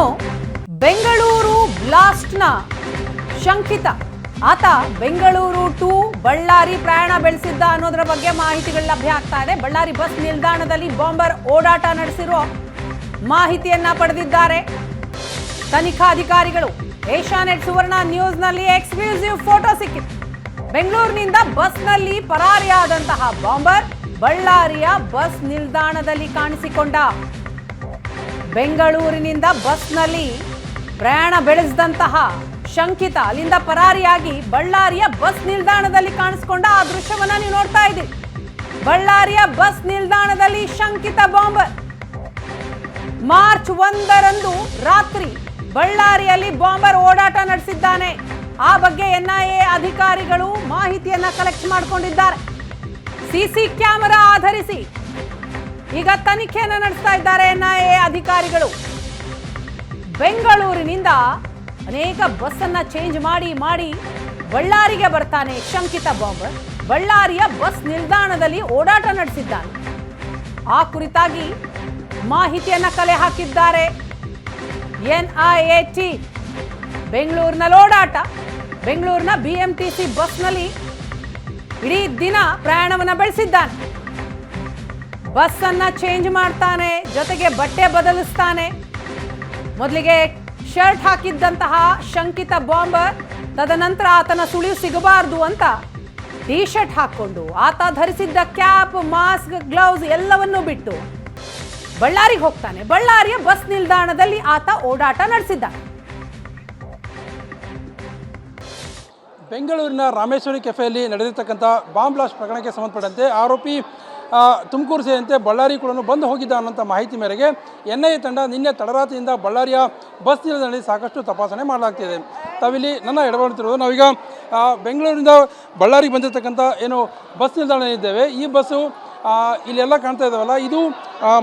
ಇನ್ನು ಬೆಂಗಳೂರು ಬ್ಲಾಸ್ಟ್ನ ಶಂಕಿತ. ಆತ ಬೆಂಗಳೂರು ಟು ಬಳ್ಳಾರಿ ಪ್ರಯಾಣ ಬೆಳೆಸಿದ್ದ ಅನ್ನೋದ್ರ ಬಗ್ಗೆ ಮಾಹಿತಿಗಳು ಲಭ್ಯ ಆಗ್ತಾ ಇದೆ. ಬಳ್ಳಾರಿ ಬಸ್ ನಿಲ್ದಾಣದಲ್ಲಿ ಬಾಂಬರ್ ಓಡಾಟ ನಡೆಸಿರೋ ಮಾಹಿತಿಯನ್ನ ಪಡೆದಿದ್ದಾರೆ. ತನಿಖಾಧಿಕಾರಿಗಳು ಏಷ್ಯಾನೆಟ್ ಸುವರ್ಣ ನ್ಯೂಸ್ನಲ್ಲಿ ಎಕ್ಸ್ಕ್ಲೂಸಿವ್ ಫೋಟೋ ಸಿಕ್ಕಿತ್ತು ಬೆಂಗಳೂರಿನಿಂದ ಬಸ್ನಲ್ಲಿ ಪರಾರಿಯಾದಂತಹ ಬಾಂಬರ್ ಬಳ್ಳಾರಿಯ ಬಸ್ ನಿಲ್ದಾಣದಲ್ಲಿ ಕಾಣಿಸಿಕೊಂಡ ಬೆಂಗಳೂರಿನಿಂದ ಬಸ್ನಲ್ಲಿ ಪ್ರಯಾಣ ಬೆಳೆಸಿದಂತಹ ಶಂಕಿತ, ಅಲ್ಲಿಂದ ಪರಾರಿಯಾಗಿ ಬಳ್ಳಾರಿಯ ಬಸ್ ನಿಲ್ದಾಣದಲ್ಲಿ ಕಾಣಿಸಿಕೊಂಡ ಆ ದೃಶ್ಯವನ್ನ ನೀವು ನೋಡ್ತಾ ಇದ್ದೀರಿ. ಬಳ್ಳಾರಿಯ ಬಸ್ ನಿಲ್ದಾಣದಲ್ಲಿ ಶಂಕಿತ ಬಾಂಬರ್ ಮಾರ್ಚ್ ಒಂದರಂದು ರಾತ್ರಿ ಬಳ್ಳಾರಿಯಲ್ಲಿ ಬಾಂಬರ್ ಓಡಾಟ ನಡೆಸಿದ್ದಾನೆ. ಆ ಬಗ್ಗೆ ಎನ್ಐಎ ಅಧಿಕಾರಿಗಳು ಮಾಹಿತಿಯನ್ನ ಕಲೆಕ್ಟ್ ಮಾಡಿಕೊಂಡಿದ್ದಾರೆ. ಸಿಸಿ ಕ್ಯಾಮೆರಾ ಆಧರಿಸಿ ಈಗ ತನಿಖೆಯನ್ನು ನಡೆಸ್ತಾ ಇದ್ದಾರೆ ಎನ್ಐಎ ಅಧಿಕಾರಿಗಳು. ಬೆಂಗಳೂರಿನಿಂದ ಅನೇಕ ಬಸ್ ಅನ್ನ ಚೇಂಜ್ ಮಾಡಿ ಮಾಡಿ ಬಳ್ಳಾರಿಗೆ ಬರ್ತಾನೆ ಶಂಕಿತ ಬಾಂಬರ್ ಬಳ್ಳಾರಿಯ ಬಸ್ ನಿಲ್ದಾಣದಲ್ಲಿ ಓಡಾಟ ನಡೆಸಿದ್ದಾನೆ. ಆ ಕುರಿತಾಗಿ ಮಾಹಿತಿಯನ್ನ ಕಲೆ ಹಾಕಿದ್ದಾರೆ ಎನ್ಐಎ ಟಿ ಬೆಂಗಳೂರಿನಲ್ಲಿ ಓಡಾಟ ಬೆಂಗಳೂರಿನ ಬಿಎಂಟಿಸಿ ಬಸ್ನಲ್ಲಿ ಇಡೀ ದಿನ ಪ್ರಯಾಣವನ್ನು ಬೆಳೆಸಿದ್ದಾನೆ. ಬಸ್ ಅನ್ನ ಚೇಂಜ್ ಮಾಡ್ತಾನೆ, ಜೊತೆಗೆ ಬಟ್ಟೆ ಬದಲಿಸ್ತಾನೆ. ಮೊದಲಿಗೆ ಶರ್ಟ್ ಹಾಕಿದ್ದಂತಹ ಶಂಕಿತ ಬಾಂಬರ್, ತದನಂತರ ಆತನ ಸುಳಿವು ಸಿಗಬಾರದು ಅಂತ ಟಿ ಶರ್ಟ್ ಹಾಕ್ಕೊಂಡು ಆತ ಧರಿಸಿದ್ದ ಕ್ಯಾಪ್, ಮಾಸ್ಕ್, ಗ್ಲೌಸ್ ಎಲ್ಲವನ್ನೂ ಬಿಟ್ಟು ಬಳ್ಳಾರಿಗೆ ಹೋಗ್ತಾನೆ. ಬಳ್ಳಾರಿಯ ಬಸ್ ನಿಲ್ದಾಣದಲ್ಲಿ ಆತ ಓಡಾಟ ನಡೆಸಿದ್ದಾನೆ. ಬೆಂಗಳೂರಿನ ರಾಮೇಶ್ವರಿ ಕೆಫೆಯಲ್ಲಿ ನಡೆದಿರ್ತಕ್ಕಂಥ ಬಾಂಬ್ ಬ್ಲಾಸ್ಟ್ ಪ್ರಕರಣಕ್ಕೆ ಸಂಬಂಧಪಟ್ಟಂತೆ ಆರೋಪಿ ತುಮಕೂರು ಸೇರಿದಂತೆ ಬಳ್ಳಾರಿ ಕೂಡ ಬಂದು ಹೋಗಿದ್ದ ಅನ್ನೋಂಥ ಮಾಹಿತಿ ಮೇರೆಗೆ ಎನ್ ಐ ತಂಡ ನಿನ್ನೆ ತಡರಾತ್ರಿಯಿಂದ ಬಳ್ಳಾರಿಯ ಬಸ್ ನಿಲ್ದಾಣದಲ್ಲಿ ಸಾಕಷ್ಟು ತಪಾಸಣೆ ಮಾಡಲಾಗ್ತಿದೆ. ತಾವಿಲ್ಲಿ ನನ್ನ ಎಡಬಡುತ್ತಿರೋದು ನಾವೀಗ ಬೆಂಗಳೂರಿನಿಂದ ಬಳ್ಳಾರಿಗೆ ಬಂದಿರತಕ್ಕಂಥ ಏನು ಬಸ್ ನಿಲ್ದಾಣ ಇದ್ದೇವೆ ಈ ಬಸ್ಸು ಇಲ್ಲೆಲ್ಲ ಕಾಣ್ತಾ ಇದ್ದಾವಲ್ಲ ಇದು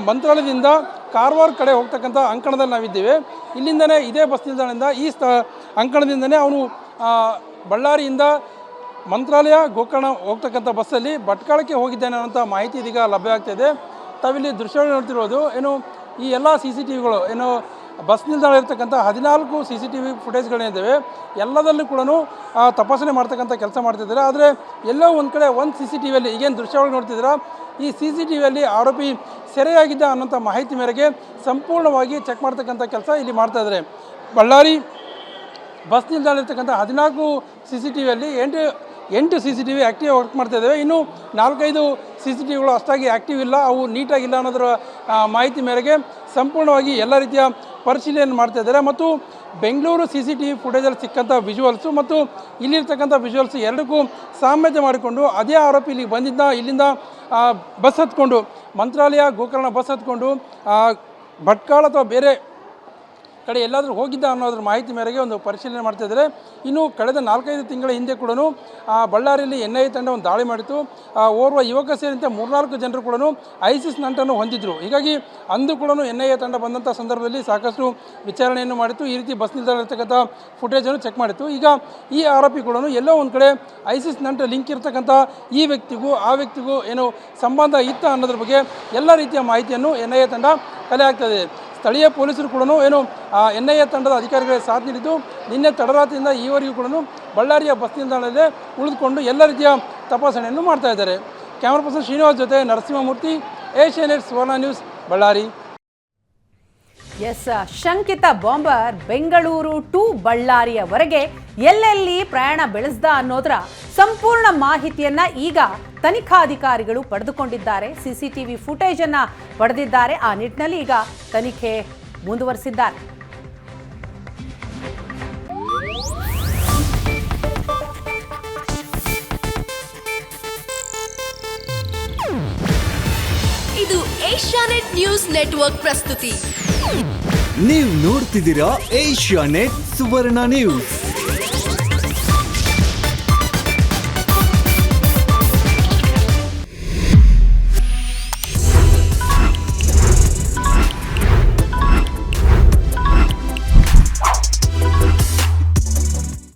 ಮಂತ್ರಾಲಯದಿಂದ ಕಾರವಾರ ಕಡೆ ಹೋಗ್ತಕ್ಕಂಥ ಅಂಕಣದಲ್ಲಿ ನಾವಿದ್ದೇವೆ. ಇಲ್ಲಿಂದನೇ ಇದೇ ಬಸ್ ನಿಲ್ದಾಣದಿಂದ ಈ ಸ್ಥ ಅಂಕಣದಿಂದನೇ ಅವನು ಬಳ್ಳಾರಿಯಿಂದ ಮಂತ್ರಾಲಯ ಗೋಕರ್ಣ ಹೋಗ್ತಕ್ಕಂಥ ಬಸ್ಸಲ್ಲಿ ಭಟ್ಕಳಕ್ಕೆ ಹೋಗಿದ್ದೇನೆ ಅನ್ನೋಂಥ ಮಾಹಿತಿ ಇದೀಗ ಲಭ್ಯ ಆಗ್ತಿದೆ ತಾವಿಲ್ಲಿ ದೃಶ್ಯ ನೋಡ್ತಿರೋದು, ಏನು ಈ ಎಲ್ಲ ಸಿ ಸಿ ಟಿ ವಿಗಳು, ಏನು ಬಸ್ ನಿಲ್ದಾಣ ಇರ್ತಕ್ಕಂಥ ಹದಿನಾಲ್ಕು ಸಿ ಸಿ ಟಿ ವಿ ಫುಟೇಜ್ಗಳೇನಿದ್ದಾವೆ ಎಲ್ಲದಲ್ಲೂ ಕೂಡ ತಪಾಸಣೆ ಮಾಡ್ತಕ್ಕಂಥ ಕೆಲಸ ಮಾಡ್ತಿದ್ದಾರೆ ಆದರೆ ಎಲ್ಲೋ ಒಂದು ಕಡೆ ಒಂದು ಸಿ ಸಿ ಟಿ ವಿಯಲ್ಲಿ, ಈಗೇನು ದೃಶ್ಯಗಳು ನೋಡ್ತಿದ್ದೀರಾ? ಈ ಸಿ ಸಿ ಟಿ ವಿಯಲ್ಲಿ ಆರೋಪಿ ಸೆರೆಯಾಗಿದ್ದ ಅನ್ನೋಂಥ ಮಾಹಿತಿ ಮೇರೆಗೆ ಸಂಪೂರ್ಣವಾಗಿ ಚೆಕ್ ಮಾಡ್ತಕ್ಕಂಥ ಕೆಲಸ ಇಲ್ಲಿ ಮಾಡ್ತಾ ಇದ್ದಾರೆ. ಬಳ್ಳಾರಿ ಬಸ್ ನಿಲ್ದಾಣ ಇರ್ತಕ್ಕಂಥ ಹದಿನಾಲ್ಕು ಸಿ ಸಿ ಟಿ ವಿಯಲ್ಲಿ ಎಂಟು ಎಂಟು C C T V active work ಮಾಡ್ತಾ ಇದ್ದಾವೆ ಇನ್ನು ನಾಲ್ಕೈದು ಸಿ ಸಿ ಟಿ ವಿಗಳು ಅಷ್ಟಾಗಿ ಆ್ಯಕ್ಟಿವ್ ಇಲ್ಲ. ಅವು ನೀಟಾಗಿಲ್ಲ ಅನ್ನೋದರ ಮಾಹಿತಿ ಮೇರೆಗೆ ಸಂಪೂರ್ಣವಾಗಿ ಎಲ್ಲ ರೀತಿಯ ಪರಿಶೀಲನೆ ಮಾಡ್ತಾ ಇದ್ದಾರೆ ಮತ್ತು Bengaluru C C T V ಫುಟೇಜಲ್ಲಿ ಸಿಕ್ಕಂಥ ವಿಜುವಲ್ಸು ಮತ್ತು ಇಲ್ಲಿರ್ತಕ್ಕಂಥ ವಿಜುವಲ್ಸ್ ಎರಡಕ್ಕೂ ಸಾಮ್ಯತೆ ಮಾಡಿಕೊಂಡು ಅದೇ ಆರೋಪಿ ಇಲ್ಲಿಗೆ ಬಂದಿದ್ದ, ಇಲ್ಲಿಂದ ಬಸ್ ಹತ್ಕೊಂಡು, ಮಂತ್ರಾಲಯ ಗೋಕರ್ಣ ಬಸ್ ಹತ್ಕೊಂಡು ಭಟ್ಕಾಳ ಅಥವಾ ಬೇರೆ ಕಡೆ ಎಲ್ಲಾದರೂ ಹೋಗಿದ್ದ ಅನ್ನೋದ್ರ ಮಾಹಿತಿ ಮೇರೆಗೆ ಒಂದು ಪರಿಶೀಲನೆ ಮಾಡ್ತಾ ಇದ್ದಾರೆ. ಇನ್ನು ಕಳೆದ ನಾಲ್ಕೈದು ತಿಂಗಳ ಹಿಂದೆ ಕೂಡ ಬಳ್ಳಾರಿಯಲ್ಲಿ ಎನ್ ಐ ತಂಡ ಒಂದು ದಾಳಿ ಮಾಡಿತ್ತು. ಓರ್ವ ಯುವಕ ಸೇರಿದಂತೆ ಮೂರ್ನಾಲ್ಕು ಜನರು ಕೂಡ ಐಸಿಸ್ ನಂಟನ್ನು ಹೊಂದಿದ್ರು. ಹೀಗಾಗಿ ಅಂದು ಕೂಡ ಎನ್ ಐ ಎ ತಂಡ ಬಂದಂಥ ಸಂದರ್ಭದಲ್ಲಿ ಸಾಕಷ್ಟು ವಿಚಾರಣೆಯನ್ನು ಮಾಡಿತ್ತು. ಈ ರೀತಿ ಬಸ್ ನಿಲ್ದಾಣ ಇರ್ತಕ್ಕಂಥ ಫುಟೇಜನ್ನು ಚೆಕ್ ಮಾಡಿತ್ತು. ಈಗ ಈ ಆರೋಪಿ ಕೂಡ ಎಲ್ಲೋ ಒಂದು ಕಡೆ ಐಸಿಸ್ ನಂಟ ಲಿಂಕ್ ಇರ್ತಕ್ಕಂಥ ಈ ವ್ಯಕ್ತಿಗೂ, ಆ ವ್ಯಕ್ತಿಗೂ ಏನು ಸಂಬಂಧ ಇತ್ತ ಅನ್ನೋದ್ರ ಬಗ್ಗೆ ಎಲ್ಲ ರೀತಿಯ ಮಾಹಿತಿಯನ್ನು ಎನ್ ಐ ಎ ತಂಡ ಕಲೆ ಆಗ್ತದೆ ಸ್ಥಳೀಯ ಪೊಲೀಸರು ಕೂಡ ಏನು ಎನ್ ಐ ಎ ತಂಡದ ಅಧಿಕಾರಿಗಳಿಗೆ ಸಾಥ್ ನೀಡಿದ್ದು ನಿನ್ನೆ ತಡರಾತ್ರಿಯಿಂದ ಈವರೆಗೂ ಕೂಡ ಬಳ್ಳಾರಿಯ ಬಸ್ ನಿಲ್ದಾಣದಲ್ಲಿ ಉಳಿದುಕೊಂಡು ಎಲ್ಲ ರೀತಿಯ ತಪಾಸಣೆಯನ್ನು ಮಾಡ್ತಾ ಇದ್ದಾರೆ. ಕ್ಯಾಮ್ರಾ ಪರ್ಸನ್ ಶ್ರೀನಿವಾಸ್ ಜೊತೆ ನರಸಿಂಹಮೂರ್ತಿ ಏಷ್ಯಾನೆಟ್ ಸುವರ್ಣ ನ್ಯೂಸ್, ಬಳ್ಳಾರಿ. ಎಸ್, ಶಂಕಿತ ಬಾಂಬರ್ ಬೆಂಗಳೂರು ಟು ಬಳ್ಳಾರಿಯವರೆಗೆ ಎಲ್ಲೆಲ್ಲಿ ಪ್ರಯಾಣ ಬೆಳೆಸ್ದ ಅನ್ನೋದರ ಸಂಪೂರ್ಣ ಮಾಹಿತಿಯನ್ನ ಈಗ ತನಿಖಾಧಿಕಾರಿಗಳು ಪಡೆದುಕೊಂಡಿದ್ದಾರೆ. ಸಿಸಿಟಿವಿ ಫುಟೇಜ್ ಅನ್ನ ಪಡೆದಿದ್ದಾರೆ. ಆ ನಿಟ್ಟಿನಲ್ಲಿ ಈಗ ತನಿಖೆ ಮುಂದುವರಿಸಿದ್ದಾರೆ. ಇದು ಏಷ್ಯಾನೆಟ್ ನ್ಯೂಸ್ ನೆಟ್ವರ್ಕ್ ಪ್ರಸ್ತುತಿ. ನೀವು ನೋಡ್ತಿದ್ದೀರಾ ಏಷ್ಯಾ ನೆಟ್ ಸುವರ್ಣ ನ್ಯೂಸ್.